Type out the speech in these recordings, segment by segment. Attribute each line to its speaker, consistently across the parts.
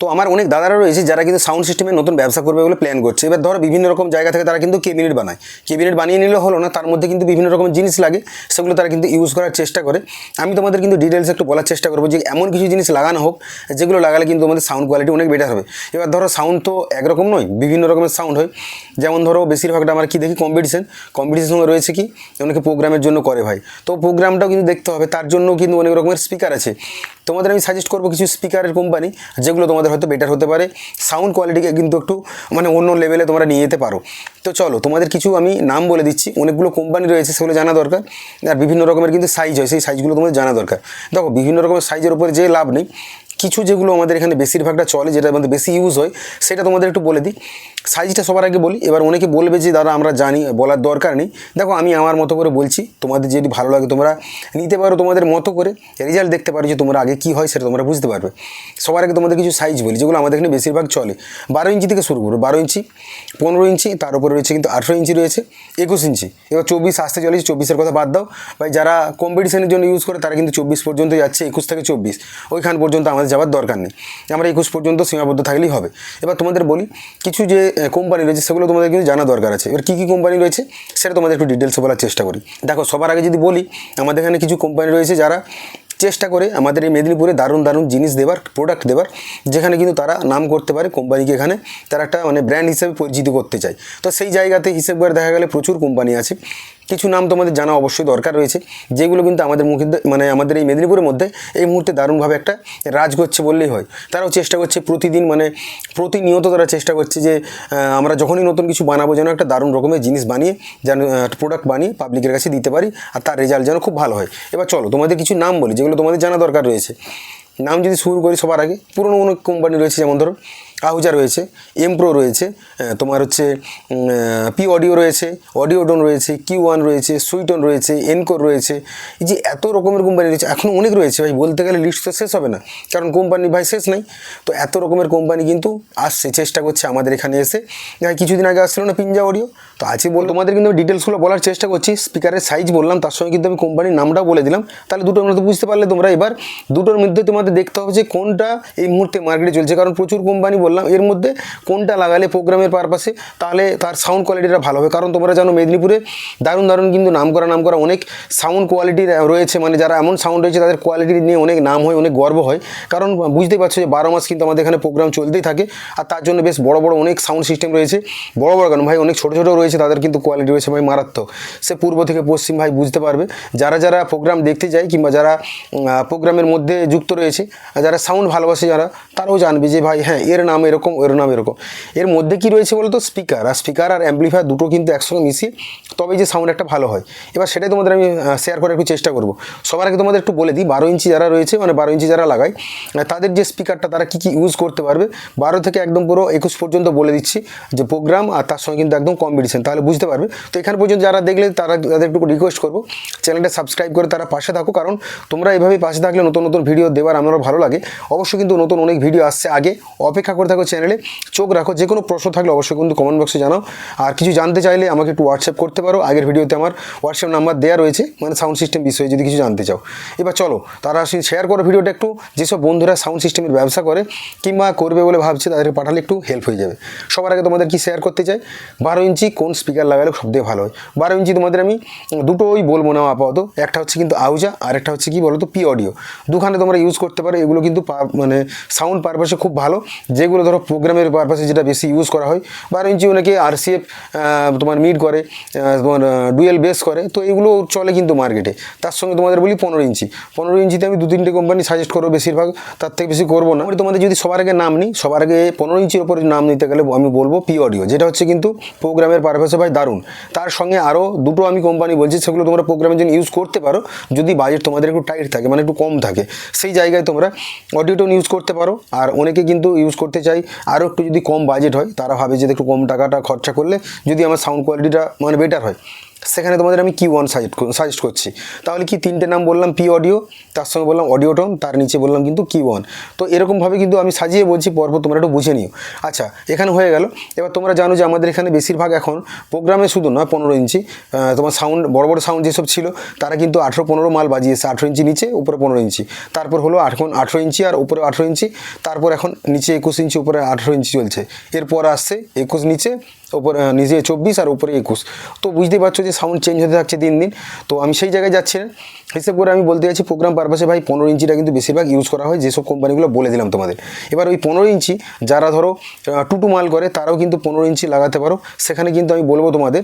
Speaker 1: তো আমার অনেক দাদারা রয়েছে যারা কিন্তু সাউন্ড সিস্টেমের নতুন ব্যবসা করবে বলে প্ল্যান করছে। এবার ধরো বিভিন্ন রকম জায়গা থেকে তারা কিন্তু কেবিনেট বানায়। কেবিনেট বানিয়ে নিলে হলো না, তার মধ্যে কিন্তু বিভিন্ন রকম জিনিস লাগে, সেগুলো তারা কিন্তু ইউজ করার চেষ্টা করে। আমি তোমাদের কিন্তু ডিটেলস একটু বলার চেষ্টা করব যে এমন কিছু জিনিস লাগানো হোক, যেগুলো লাগালে কিন্তু আমাদের সাউন্ড কোয়ালিটি অনেক বেটার হবে। এবার ধরো সাউন্ড তো একরকম নয়, বিভিন্ন রকমের সাউন্ড হয়। যেমন ধরো বেশিরভাগটা আমরা কী দেখি কম্পিটিশন কম্পিটিশন রয়েছে কি? অনেকে প্রোগ্রামের জন্য করে ভাই। তো প্রোগ্রামটাও কিন্তু দেখতে হবে, তার জন্য কিন্তু অনেক রকমের স্পিকার আছে। তোমাদের আমি সাজেস্ট করব কিছু স্পিকারের কোম্পানি যেগুলো তোমাদের হয়তো বেটার হতে পারে। সাউন্ড কোয়ালিটিকে কিন্তু একটু মানে অন্য লেভেলে তোমরা নিয়ে যেতে পারো। তো চলো, তোমাদের কিছু আমি নাম বলে দিচ্ছি। অনেকগুলো কোম্পানি রয়েছে সেগুলো জানা দরকার। আর বিভিন্ন রকমের কিন্তু সাইজ হয়, সেই সাইজগুলো তোমাদের জানা দরকার। দেখো, বিভিন্ন রকমের সাইজের উপরে যে লাভ নেই, কিছু যেগুলো আমাদের এখানে বেশিরভাগটা চলে যেটা আমাদের বেশি ইউজ হয়, সেটা তোমাদের একটু বলে দিই। সাইজটা সবার আগে বলি, এবার অনেকে বলবে যে, দাদা, আমরা জানি, বলার দরকার নেই। দেখো, আমি আমার মতো করে বলছি, তোমাদের যদি ভালো লাগে, তোমরা নিতে পারো তোমাদের মতো করে রেজাল্ট দেখতে পারো যে, তোমরা আগে কী হয় সেটা তোমরা বুঝতে পারবে। সবার আগে তোমাদের কিছু সাইজ বলি, যেগুলো আমাদের এখানে বেশিরভাগ চলে। বারো ইঞ্চি থেকে শুরু করো, বারো ইঞ্চি, পনেরো ইঞ্চি, তার উপরে রয়েছে কিন্তু আঠেরো ইঞ্চি রয়েছে, একুশ ইঞ্চি। এবার চব্বিশ আসতে চলেছে, চব্বিশের কথা বাদ দাও। ভাই, যারা কম্পিটিশনের জন্য ইউজ করে, তারা কিন্তু চব্বিশ পর্যন্ত যাচ্ছে, একুশ থেকে চব্বিশ। ওইখান পর্যন্ত আমাদের যাওয়ার দরকার নেই। আমরা একুশ পর্যন্ত সীমাবদ্ধ থাকলেই হবে। এবার তোমাদের বলি, কিছু যে কোম্পানি রয়েছে, সেগুলো তোমাদের কিন্তু জানা দরকার আছে। এবার কী কী কোম্পানি রয়েছে, সেটা তোমাদের একটু ডিটেলসে বলার চেষ্টা করি। দেখো, সবার আগে যদি বলি, আমাদের এখানে কিছু কোম্পানি রয়েছে যারা চেষ্টা করে আমাদের এই মেদিনীপুরে দারুণ দারুণ জিনিস দেবার প্রোডাক্ট দেবার, যেখানে কিন্তু তারা নাম করতে পারে কোম্পানিকে এখানে। তারা একটা মানে ব্র্যান্ড হিসেবে পরিচিত করতে চায়। তো সেই জায়গাতে হিসেব করে দেখা গেলে প্রচুর কোম্পানি আছে। কিছু নাম তোমাদের জানা অবশ্যই দরকার রয়েছে, যেগুলো কিন্তু আমাদের মুখে মানে আমাদের এই মেদিনীপুরের মধ্যে এই মুহূর্তে দারুণভাবে একটা রাজ করছে বললেই হয়। তারাও চেষ্টা করছে প্রতিদিন মানে প্রতিনিয়ত তারা চেষ্টা করছে যে আমরা যখনই নতুন কিছু বানাবো যেন একটা দারুণ রকমের জিনিস বানিয়ে, যেন প্রোডাক্ট বানিয়ে পাবলিকের কাছে দিতে পারি আর তার রেজাল্ট যেন খুব ভালো হয়। এবার চলো, তোমাদের কিছু নাম বলি, যেগুলো তোমাদের জানা দরকার রয়েছে। নাম যদি শুরু করি সবার আগে, পুরনো কোনো কোম্পানি রয়েছে যেমন ধরো আহুজা রয়েছে এমপ্রো রয়েছে তোমার হচ্ছে পি অডিও রয়েছে অডিওডন রয়েছে কিউ ওয়ান রয়েছে সুইটন রয়েছে এনকোর রয়েছে। এই যে এত রকমের কোম্পানি রয়েছে, এখন অনেক রয়েছে ভাই, বলতে গেলে লিস্ট তো শেষ হবে না, কারণ কোম্পানি ভাই শেষ নাই। তো এত রকমের কোম্পানি কিন্তু আসছে, চেষ্টা করছে আমাদের এখানে এসে। কিছুদিন আগে আসছিল না পিঞ্জা অডিও তো আছে বল তোমাদের কিন্তু ডিটেলসগুলো বলার চেষ্টা করছি স্পিকারের সাইজ বললাম, তার সঙ্গে কিন্তু আমি কোম্পানির নামটাও বলে দিলাম। তাহলে দুটোর মধ্যে বুঝতে পারলে তোমরা এবার দুটোর মধ্যে তোমাদের দেখতে হবে যে কোনটা এই মুহূর্তে মার্কেটে চলছে, কারণ প্রচুর কোম্পানি বললাম, এর মধ্যে কোনটা লাগালে প্রোগ্রামের পারপাসে তাহলে তার সাউন্ড কোয়ালিটিটা ভালো হবে। কারণ তোমরা জানো, মেদিনীপুরে দারুণ দারুণ কিন্তু নাম করা নাম করা অনেক সাউন্ড কোয়ালিটি রয়েছে। মানে যারা এমন সাউন্ড রয়েছে, তাদের কোয়ালিটি নিয়ে অনেক নাম হয়, অনেক গর্ব হয়। কারণ বুঝতেই পারছ যে বারো মাস কিন্তু আমাদের এখানে প্রোগ্রাম চলতেই থাকে। আর তার জন্য বেশ বড় বড় অনেক সাউন্ড সিস্টেম রয়েছে। বড় বড় কেন? ভাই, অনেক ছোটো ছোটো রয়েছে, তাদের কিন্তু কোয়ালিটি রয়েছে ভাই, মারাত্মক। সে পূর্ব থেকে পশ্চিম ভাই বুঝতে পারবে। যারা যারা প্রোগ্রাম দেখতে যায়, কিংবা যারা প্রোগ্রামের মধ্যে যুক্ত রয়েছে, যারা সাউন্ড ভালোবাসে যারা, তারাও জানবে যে ভাই হ্যাঁ এর নাম এরকম এর নাম এরকম। এর মধ্যে কি রয়েছে বলতো? স্পিকার আর স্পিকার আর অ্যাম্পলিফায়ার দুটো কিন্তু একসঙ্গে মিশিয়ে তবে যে সাউন্ড একটা ভালো হয়। এবার সেটাই তোমাদের আমি শেয়ার করার একটু চেষ্টা করব। সবার আগে তোমাদের একটু বলে দিই, বারো ইঞ্চি যারা রয়েছে মানে বারো ইঞ্চি যারা লাগায় তাদের যে স্পিকারটা তারা কী কী ইউজ করতে পারবে? বারো থেকে একদম পুরো একুশ পর্যন্ত বলে দিচ্ছি যে প্রোগ্রাম আর তার সঙ্গে কিন্তু একদম কম্পিটিশন তাহলে বুঝতে পারবে। তো এখানে পর্যন্ত যারা দেখলে, তারা তাদের একটু রিকোয়েস্ট করব চ্যানেলটা সাবস্ক্রাইব করে তারা পাশে থাকো। কারণ তোমরা এইভাবেই পাশে থাকলে নতুন নতুন ভিডিও দেওয়ার আমারও ভালো লাগে। অবশ্যই কিন্তু নতুন অনেক ভিডিও আসছে আগে। অপেক্ষা করে থাকো চ্যানেলে চোখ রাখো যে কোনো প্রশ্ন থাকলে অবশ্যই কিন্তু কমেন্ট বক্সে জানাও। আর কিছু জানতে চাইলে আমাকে একটু হোয়াটসঅ্যাপ করতে পারো, আগের ভিডিওতে আমার হোয়াটসঅ্যাপ নাম্বার দেওয়া রয়েছে মানে সাউন্ড সিস্টেম বিষয়ে যদি কিছু জানতে চাও। এবার চলো, তারা শেয়ার করো ভিডিওটা একটু, যেসব বন্ধুরা সাউন্ড সিস্টেমের ব্যবসা করে, কিংবা করবে বলে ভাবছে, তাদেরকে পাঠালে একটু হেল্প হয়ে যাবে। সবার আগে তোমাদের কি শেয়ার করতে চাই? বারো ইঞ্চি কোন স্পিকার লাগালে সবথেকে ভালো হয়? বারো ইঞ্চি তোমাদের আমি দুটোই বলব না আপাতত, একটা হচ্ছে কিন্তু আউজা, আর একটা হচ্ছে কি বলো তো পি অডিও দুখানে তোমরা ইউজ করতে পারো, এগুলো কিন্তু মানে সাউন্ড পারপাসে খুব ভালো, যেগুলো ধরো প্রোগ্রামের পারপাসে যেটা বেশি ইউজ করা হয় বারো ইঞ্চি অনেকে আরসিএফ তোমার মিড করে তোমার ডুয়েল বেস করে, তো এগুলো চলে কিন্তু মার্কেটে তার সঙ্গে তোমাদের বলি পনেরো ইঞ্চি। পনেরো ইঞ্চিতে আমি দু তিনটে কোম্পানি সাজেস্ট করব বেশিরভাগ, তার থেকে বেশি করব না। তোমাদের যদি সবার আগে নাম নিই, সবার আগে পনেরো ইঞ্চির ওপরে নাম নিতে গেলে আমি বলব পি অডিও যেটা হচ্ছে কিন্তু প্রোগ্রামের পারপাসে ভাই দারুণ। তার সঙ্গে আরও দুটো আমি কোম্পানি বলছি, সেগুলো তোমরা প্রোগ্রামের জন্য ইউজ করতে পারো, যদি বাজেট তোমাদের একটু টাইট থাকে মানে একটু কম থাকে। সেই জায়গায় তোমরা অডিওটোন ইউজ করতে পারো, আর অনেকে কিন্তু ইউজ করতে চাই। আরও একটু যদি কম বাজেট হয়, তারা ভাবে যে একটু কম টাকাটা খরচা করলে যদি আমার সাউন্ড কোয়ালিটিটা মানে বেটার হয়। সেখানে তোমাদের আমি কি ওয়ান সাজেস্ট সাজেস্ট করছি। তাহলে কি তিনটে নাম বললাম পি অডিও তার সঙ্গে বললাম অডিও টোন তার নিচে বললাম কিন্তু কি ওয়ান তো এরকমভাবে কিন্তু আমি সাজিয়ে বলছি, পরপর তোমরা একটু বুঝে নিও। আচ্ছা এখানে হয়ে গেল। এবার তোমরা জানো যে আমাদের এখানে বেশিরভাগ এখন প্রোগ্রামে শুধু নয়, পনেরো ইঞ্চি তোমার সাউন্ড বড় বড় সাউন্ড যেসব ছিল, তারা কিন্তু আঠেরো পনেরো মাল বাজিয়েছে। আঠেরো ইঞ্চি নিচে, উপরে পনেরো ইঞ্চি। তারপর হলো এখন আঠেরো ইঞ্চি আর উপরে আঠেরো ইঞ্চি। তারপর এখন নিচে একুশ ইঞ্চি, উপরে আঠেরো ইঞ্চি চলছে। এরপর আসছে একুশ নিচে ওপরে নিজে চব্বিশ আর উপরে একুশ। তো বুঝতেই পারছ যে সাউন্ড চেঞ্জ হতে থাকছে দিন দিন। তো আমি সেই জায়গায় যাচ্ছি না। হিসেব করে আমি বলতে চাইছি প্রোগ্রাম পারপাসে ভাই পনেরো ইঞ্চিটা কিন্তু বেশিরভাগ ইউজ করা হয়, যেসব কোম্পানিগুলো বলে দিলাম তোমাদের। এবার ওই পনেরো ইঞ্চি যারা ধরো টুটু মাল করে, তারাও কিন্তু পনেরো ইঞ্চি লাগাতে পারো। সেখানে কিন্তু আমি বলব তোমাদের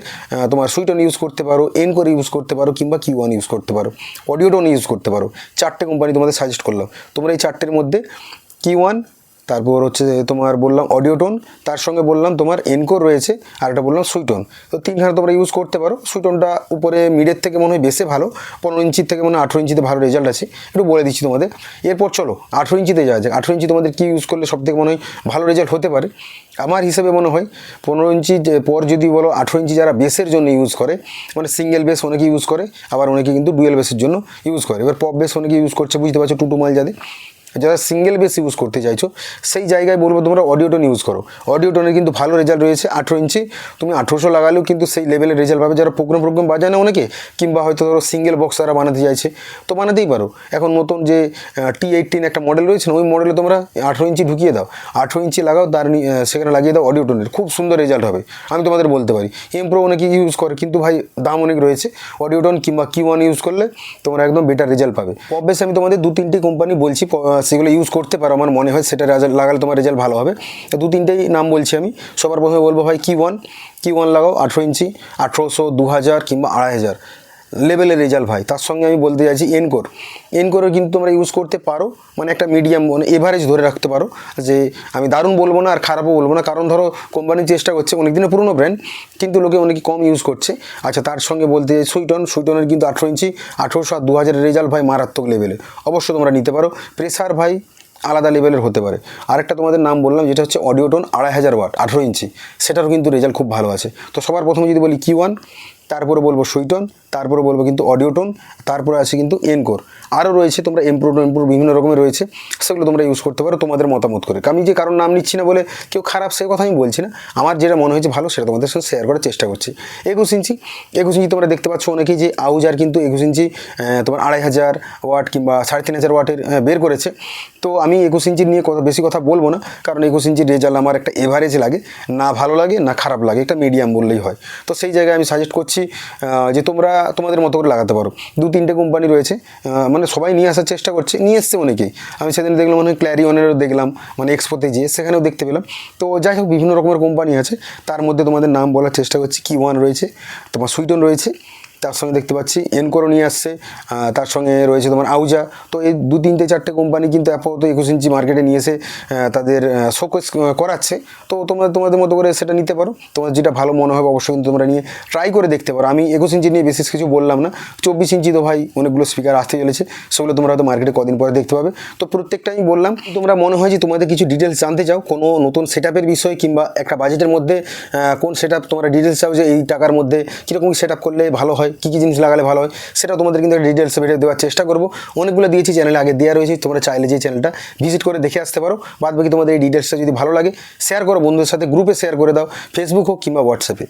Speaker 1: তোমার সুইটন ইউজ করতে পারো এন করে ইউজ করতে পারো, কিংবা কিউ ওয়ান ইউজ করতে পারো। অডিওটোন ইউজ করতে পারো। চারটে কোম্পানি তোমাদের সাজেস্ট করলাম। তোমরা এই চারটের মধ্যে কি ওয়ান তারপর হচ্ছে তোমার বললাম অডিও টোন তার সঙ্গে বললাম তোমার এনকোর রয়েছে, আর একটা বললাম সুইটন তো তিনখানে তোমরা ইউজ করতে পারো। সুইটনটা উপরে মিডের থেকে মনে হয় বেশি ভালো, পনেরো ইঞ্চির থেকে মনে হয় আঠেরো ইঞ্চিতে ভালো রেজাল্ট আছে। একটু বলে দিচ্ছি তোমাদের। এরপর চলো, আঠেরো ইঞ্চিতে যাওয়া যাক। আঠেরো ইঞ্চি তোমাদের কী ইউজ করলে সব থেকে মনে হয় ভালো রেজাল্ট হতে পারে? আমার হিসেবে মনে হয় পনেরো ইঞ্চি পর যদি বলো আঠেরো ইঞ্চি যারা বেসের জন্য ইউজ করে মানে সিঙ্গেল বেস অনেকে ইউজ করে, আবার অনেকে কিন্তু ডুয়েল বেসের জন্য ইউজ করে। এবার পপ বেস অনেকে ইউজ করছে, বুঝতে পারছ টুটু মাল যাদের। যারা সিঙ্গেল বেস ইউজ করতে চাইছো, সেই জায়গায় বলব তোমরা অডিওটোন ইউজ করো। অডিওটোনের কিন্তু ভালো রেজাল্ট রয়েছে আঠেরো ইঞ্চি তুমি আঠেরোশো লাগালেও কিন্তু সেই লেভেলের রেজাল্ট পাবে। যারা প্রোগ্রাম প্রোগ্রাম বাজায় না অনেকে, কিংবা হয়তো ধরো সিঙ্গেল বক্স তারা বানাতে চাইছে, তো বানাতেই পারো। এখন নতুন যে টি এইটিন একটা মডেল রয়েছে ওই মডেলে তোমরা আঠেরো ইঞ্চি ঢুকিয়ে দাও। আঠেরো ইঞ্চি লাগাও, তার সেখানে লাগিয়ে দাও অডিওটোনের খুব সুন্দর রেজাল্ট হবে। আমি তোমাদের বলতে পারি। এম প্রো অনেকে ইউজ করে, কিন্তু ভাই দাম অনেক রয়েছে। অডিওটন কিংবা কি ওয়ান ইউজ করলে তোমরা একদম বেটার রেজাল্ট পাবে। পপ আমি তোমাদের দু তিনটি কোম্পানি বলছি সেগুলো ইউজ করতে পারো, আমার মনে হয় সেটা রেজাল্ট লাগালে তোমার রেজাল্ট ভালো হবে। তো দু তিনটেই নাম বলছি আমি। সবার প্রথমে বলব ভাই কি ওয়ান কি ওয়ান লাগাও আঠেরো ইঞ্চি, আঠেরোশো দু হাজার কিংবা আড়াই হাজার। লেভেলের রেজাল্ট ভাই। তার সঙ্গে আমি বলতে চাইছি এনকোর এনকোরও কিন্তু তোমরা ইউজ করতে পারো মানে একটা মিডিয়াম মানে এভারেজ ধরে রাখতে পারো, যে আমি দারুণ বলব না আর খারাপও বলব না, কারণ ধরো কোম্পানি চেষ্টা করছে অনেক দিনের পুরনো ব্র্যান্ড কিন্তু লোকে অনেকে কম ইউজ করছে। আচ্ছা তার সঙ্গে বলতে চাই সুইটন সুইটনের কিন্তু আঠেরো ইঞ্চি, আঠেরোশো আর দু হাজারের রেজাল্ট ভাই মারাত্মক লেভেলে অবশ্যই তোমরা নিতে পারো। প্রেসার ভাই আলাদা লেভেলের হতে পারে। আরেকটা তোমাদের নাম বললাম, যেটা হচ্ছে অডিওটোন আড়াই হাজার ওয়াট আঠেরো ইঞ্চি। সেটারও কিন্তু রেজাল্ট খুব ভালো আছে। তো সবার প্রথমে যদি বলি কি ওয়ান তারপরে বলব সুইটন, তারপরে বলব কিন্তু অডিওটোন তারপরে আছে কিন্তু এনকোর। আরও রয়েছে তোমরা এমপ্রো এমপ্রো বিভিন্ন রকমের রয়েছে, সেগুলো তোমরা ইউজ করতে পারো, তোমাদের মতামত করে। আমি যে কারণ নাম নিচ্ছি না বলে কেউ খারাপ সে কথা আমি বলছি না। আমার যেটা মনে হয়েছে ভালো, সেটা তোমাদের সঙ্গে শেয়ার করার চেষ্টা করছি। একুশ ইঞ্চি একুশ ইঞ্চি তোমরা দেখতে পাচ্ছ অনেকেই যে আউজার কিন্তু একুশ ইঞ্চি তোমার আড়াই হাজার ওয়াট কিংবা সাড়ে তিন হাজার ওয়াটের বের করেছে। তো আমি একুশ ইঞ্চি নিয়ে কথা, বেশি কথা বলব না, কারণ একুশ ইঞ্চির রেজাল্ট আমার একটা এভারেজ লাগে। না ভালো লাগে, না খারাপ লাগে একটা মিডিয়াম বললেই হয়। তো সেই জায়গায় আমি সাজেস্ট করছি আহ, যে তোমরা তোমাদের মতো করে লাগাতে পারো। দু তিনটে কোম্পানি রয়েছে মানে সবাই নিয়ে আসার চেষ্টা করছে। নিয়ে এসছে অনেকেই। আমি সেদিন দেখলাম মানে ক্ল্যারিওনেরও দেখলাম মানে এক্সপোতে গিয়ে সেখানেও দেখতে পেলাম। তো যাই হোক বিভিন্ন রকমের কোম্পানি আছে। তার মধ্যে তোমাদের নাম বলার চেষ্টা করছি। কি ওয়ান রয়েছে তোমার সুইটন রয়েছে তার সঙ্গে দেখতে পাচ্ছি এনকোরও নিয়ে আসছে তার সঙ্গে রয়েছে তোমার আউজা তো এই দু তিনটে চারটে কোম্পানি কিন্তু আপাতত একুশ ইঞ্চি মার্কেটে নিয়ে এসে তাদের শোকেস করাচ্ছে। তো তোমরা, তোমাদের মতো করে সেটা নিতে পারো। তোমার যেটা ভালো মনে হবে অবশ্যই কিন্তু তোমরা নিয়ে ট্রাই করে দেখতে পারো। আমি একুশ ইঞ্চি নিয়ে বিশেষ কিছু বললাম না। চব্বিশ ইঞ্চি তো ভাই অনেকগুলো স্পিকার আসতে চলেছে, সেগুলো তোমরা হয়তো মার্কেটে কদিন পরে দেখতে পাবে। তো প্রত্যেকটা আমি বললাম, তোমরা মনে হয় যে তোমাদের কিছু ডিটেলস জানতে চাও, কোনো নতুন সেট বিষয় কিংবা একটা বাজেটের মধ্যে কোন সেট তোমরা ডিটেলস চাও যে এই টাকার মধ্যে কীরকম সেট করলে ভালো হয়। কী কী জিনিস লাগালে ভালো হয়, সেটা তোমাদের কিন্তু ডিটেলসে ভিডিও দেওয়ার চেষ্টা করব। অনেকগুলো দিয়েছি চ্যানেলে আগে দেওয়া রয়েছে, তোমরা চাইলে যে চ্যানেলটা ভিজিট করে দেখে আসতে পারো। বাদ বাকি তোমাদের এই ডিটেলসটা যদি ভালো লাগে শেয়ার করো বন্ধুদের সাথে গ্রুপে শেয়ার করে দাও ফেসবুক হোক কিংবা হোয়াটসঅ্যাপে